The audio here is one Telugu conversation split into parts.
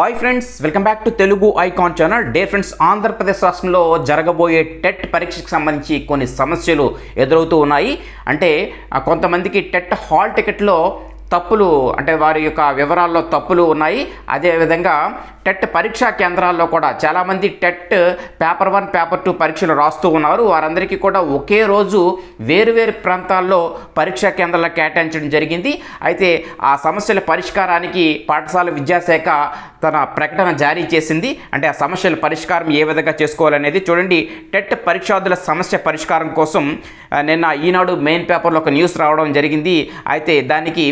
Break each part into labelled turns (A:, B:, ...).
A: Hi friends welcome back to Telugu icon channel. Day friends Andhra Pradesh రాష్ట్రంలో జరగబోయే టెట్ పరీక్షకు సంబంధించి కొన్ని సమస్యలు ఎదురవుతూ ఉన్నాయి. అంటే కొంతమందికి టెట్ హాల్ టికెట్లో తప్పులు అంటే వారి యొక్క వివరాల్లో తప్పులు ఉన్నాయి. అదేవిధంగా టెట్ పరీక్షా కేంద్రాల్లో కూడా చాలామంది TET paper one paper two పరీక్షలు రాస్తూ ఉన్నారు. వారందరికీ కూడా ఒకే రోజు వేరువేరు ప్రాంతాల్లో పరీక్షా కేంద్రాలు కేటాయించడం జరిగింది. అయితే ఆ సమస్యల పరిష్కారానికి పాఠశాల విద్యాశాఖ తన ప్రకటన జారీ చేసింది. అంటే ఆ సమస్యల పరిష్కారం ఏ విధంగా చేసుకోవాలనేది చూడండి. టెట్ పరీక్షార్థుల సమస్య పరిష్కారం కోసం నిన్న ఈనాడు మెయిన్ పేపర్లో ఒక న్యూస్ రావడం జరిగింది. అయితే దానికి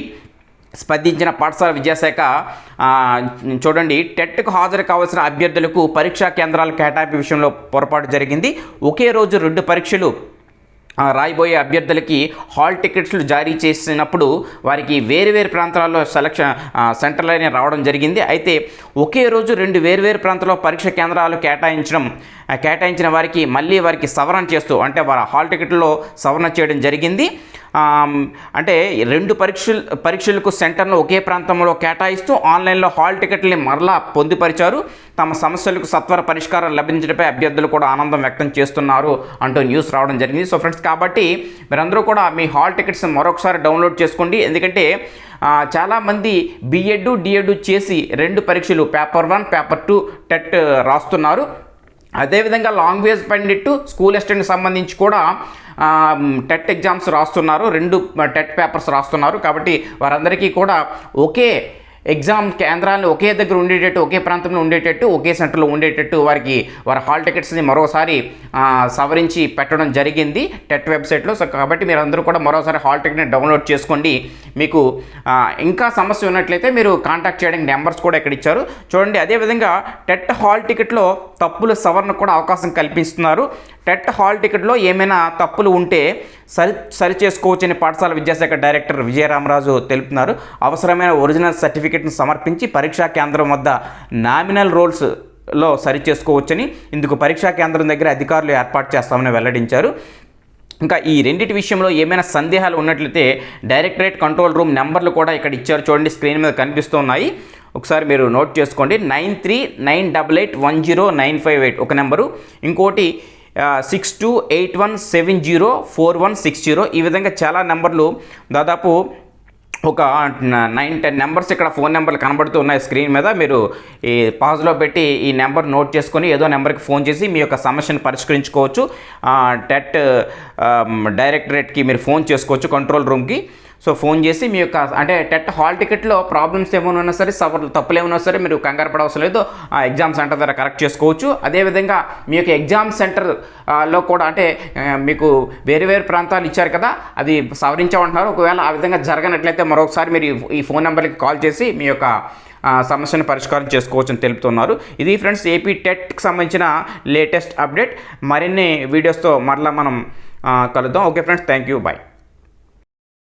A: స్పందించిన పాఠశాల విద్యాశాఖ చూడండి టెట్కు హాజరు కావాల్సిన అభ్యర్థులకు పరీక్షా కేంద్రాల కేటాయింపు విషయంలో పొరపాటు జరిగింది. ఒకే రోజు రెండు పరీక్షలు రాయిబోయే అభ్యర్థులకి హాల్ టికెట్స్లు జారీ చేసినప్పుడు వారికి వేరు వేరు ప్రాంతాల్లో సెలక్షన్ ఆ, రావడం జరిగింది. అయితే ఒకే రోజు రెండు వేరు వేరు ప్రాంతాల్లో పరీక్ష కేంద్రాలు కేటాయించడం కేటాయించిన వారికి మళ్ళీ వారికి సవరణ చేస్తూ అంటే వారి హాల్ టికెట్లో సవరణ చేయడం జరిగింది. అంటే రెండు పరీక్షలు పరీక్షలకు సెంటర్ను ఒకే ప్రాంతంలో కేటాయిస్తూ ఆన్లైన్లో హాల్ టికెట్లని మరలా పొందుపరిచారు. తమ సమస్యలకు సత్వర పరిష్కారం లభించడంపై అభ్యర్థులు కూడా ఆనందం వ్యక్తం చేస్తున్నారు అంటూ న్యూస్ రావడం జరిగింది. సో ఫ్రెండ్స్ కాబట్టి మీరందరూ కూడా మీ హాల్ టికెట్స్ మరొకసారి డౌన్లోడ్ చేసుకోండి. ఎందుకంటే చాలామంది బిఎడ్ డిఎడ్ చేసి రెండు పరీక్షలు paper one paper two TET రాస్తున్నారు. అదేవిధంగా లాంగ్వేజ్ పండిట్ స్కూల్ అసిస్టెంట్కి సంబంధించి కూడా టెట్ ఎగ్జామ్స్ రాస్తున్నారు. రెండు టెట్ పేపర్స్ రాస్తున్నారు. కాబట్టి వారందరికీ కూడా ఒకే ఎగ్జామ్ కేంద్రాలను ఒకే దగ్గర ఉండేటట్టు ఒకే ప్రాంతంలో ఉండేటట్టు ఒకే సెంటర్లో ఉండేటట్టు వారికి వారి హాల్ టికెట్స్ని మరోసారి సవరించి పెట్టడం జరిగింది టెట్ వెబ్సైట్లో. సో కాబట్టి మీరు అందరూ కూడా మరోసారి హాల్ టికెట్ని డౌన్లోడ్ చేసుకోండి. మీకు ఇంకా సమస్య ఉన్నట్లయితే మీరు కాంటాక్ట్ చేయడానికి నెంబర్స్ కూడా ఇక్కడ ఇచ్చారు. చూడండి అదేవిధంగా టెట్ హాల్ టికెట్లో తప్పుల సవరణ కూడా అవకాశం కల్పిస్తున్నారు. టెట్ హాల్ టికెట్లో ఏమైనా తప్పులు ఉంటే సరి సరి చేసుకోవచ్చని పాఠశాల విద్యాశాఖ డైరెక్టర్ విజయరామరాజు తెలుపుతున్నారు. అవసరమైన ఒరిజినల్ సర్టిఫికెట్ను సమర్పించి పరీక్షా కేంద్రం వద్ద నామినల్ రోల్స్లో సరి చేసుకోవచ్చని ఇందుకు పరీక్షా కేంద్రం దగ్గర అధికారులు ఏర్పాటు చేస్తామని వెల్లడించారు. ఇంకా ఈ రెండింటి విషయంలో ఏమైనా సందేహాలు ఉన్నట్లయితే డైరెక్టరేట్ కంట్రోల్ రూమ్ నెంబర్లు కూడా ఇక్కడ ఇచ్చారు. చూడండి స్క్రీన్ మీద కనిపిస్తున్నాయి. ఒకసారి మీరు నోట్ చేసుకోండి. Nine three nine double eight one zero nine five eight ఒక నెంబరు. ఇంకోటి six two eight one seven zero four one six zero. ఈ విధంగా చాలా నెంబర్లు దాదాపు ఒక నైన్ టెన్ నెంబర్స్ ఇక్కడ ఫోన్ నెంబర్లు కనబడుతూ ఉన్నాయి స్క్రీన్ మీద. మీరు ఈ పాజ్లో పెట్టి ఈ నెంబర్ నోట్ చేసుకొని ఏదో నెంబర్కి ఫోన్ చేసి మీ యొక్క సమస్యను పరిష్కరించుకోవచ్చు. టెట్ డైరెక్టరేట్కి మీరు ఫోన్ చేసుకోవచ్చు కంట్రోల్ రూమ్కి సో ఫోన్ చేసి మీ యొక్క అంటే టెట్ హాల్ టికెట్లో ప్రాబ్లమ్స్ ఏమైనా ఉన్నా సరే సవర్ తప్పులు ఏమైనా సరే మీరు కంగారు పడవలసిన లేదు. ఆ ఎగ్జామ్ సెంటర్ ద్వారా కరెక్ట్ చేసుకోవచ్చు. అదేవిధంగా మీ యొక్క ఎగ్జామ్ సెంటర్లో కూడా అంటే మీకు వేరు వేరు ప్రాంతాలు ఇచ్చారు కదా అది సవరించామంటున్నారు. ఒకవేళ ఆ విధంగా జరగనట్లయితే మరొకసారి మీరు ఈ- ఫోన్ నెంబర్కి కాల్ చేసి మీ యొక్క సమస్యను పరిష్కారం చేసుకోవచ్చని తెలుపుతున్నారు. ఇది ఫ్రెండ్స్ ఏపీ టెట్కి సంబంధించిన లేటెస్ట్ అప్డేట్. మరిన్ని వీడియోస్తో మరలా మనం కలుద్దాం. Okay friends thank you bye